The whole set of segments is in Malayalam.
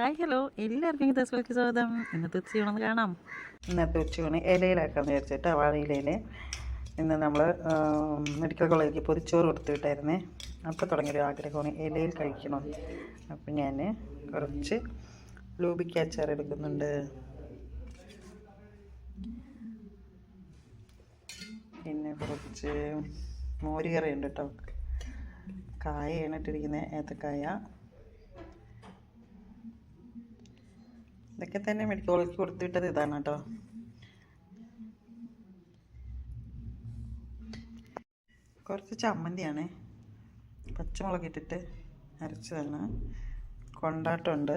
Hi hello. എല്ലാവർക്കും ഈ ദിവസത്തിലേക്ക് സ്വാഗതം. ഇന്നത്തെ ഉച്ചയൂണെന്ന് കാണാം. ഇന്നത്തെ ഉച്ചയൂണ് ഇലയിലാക്കാന്ന് വിചാരിച്ചിട്ട് വാഴയിലയിൽ ഇന്ന് നമ്മൾ മെഡിക്കൽ കോളേജിലേക്ക് പൊതിച്ചോറ് കൊടുത്തു വിട്ടായിരുന്നേ. അപ്പോൾ തുടങ്ങിയൊരു ആഗ്രഹമാണ് ഇലയിൽ കഴിക്കണം. അപ്പം ഞാൻ കുറച്ച് ലൂബിക്ക അച്ചാർ എടുക്കുന്നുണ്ട്. പിന്നെ കുറച്ച് മോരുകറിയുണ്ട് കേട്ടോ. കായ ഇട്ടിരിക്കുന്നത്. ഏത്തക്കായ. ഇതൊക്കെ തന്നെ മെഡിക്കൽ കോളേജിൽ കൊടുത്തിട്ടത് ഇതാണ് കേട്ടോ. കുറച്ച് ചമ്മന്തിയാണ്. പച്ചമുളക് ഇട്ടിട്ട് അരച്ചതാണ്. കൊണ്ടാട്ടമുണ്ട്.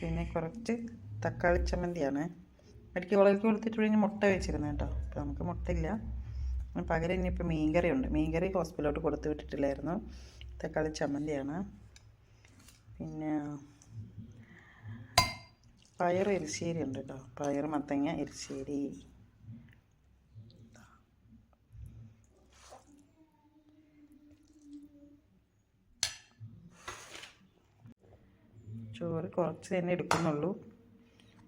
പിന്നെ കുറച്ച് തക്കാളി ചമ്മന്തിയാണ്. മെഡിക്കൽ കോളേജിൽ കൊടുത്തിട്ട് കഴിഞ്ഞ് മുട്ട വെച്ചിരുന്നു കേട്ടോ. അപ്പോൾ നമുക്ക് മുട്ടയില്ല. പകരം ഇനിയിപ്പോൾ മീൻകറി ഉണ്ട് മീൻകറി ഹോസ്പിറ്റലിലോട്ട് കൊടുത്തു വിട്ടിട്ടില്ലായിരുന്നു. തക്കാളി ചമ്മന്തിയാണ്. പിന്നെ പയർ എരിശ്ശേരി ഉണ്ട് കേട്ടോ പയർ മത്തങ്ങ എരിശ്ശേരി. ചോറ് കുറച്ച് തന്നെ എടുക്കുന്നുള്ളൂ.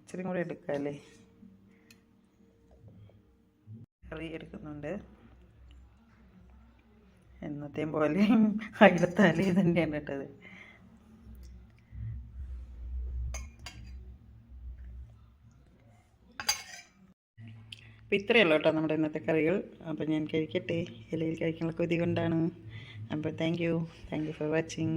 ഇച്ചിരി കൂടെ എടുക്കാമല്ലേ കറി എടുക്കുന്നുണ്ട്. എന്നത്തെയും പോലെ അയിലത്താലേ തന്നെയാണ് ഇട്ടത്. അപ്പോൾ ഇത്രയല്ലോ കേട്ടോ നമ്മുടെ ഇന്നത്തെ കറികൾ. അപ്പോൾ ഞാൻ കഴിക്കട്ടെ. ഇലയിൽ കഴിക്കാനുള്ള കൊതി കൊണ്ടാണ്. അപ്പോൾ thank you thank you for watching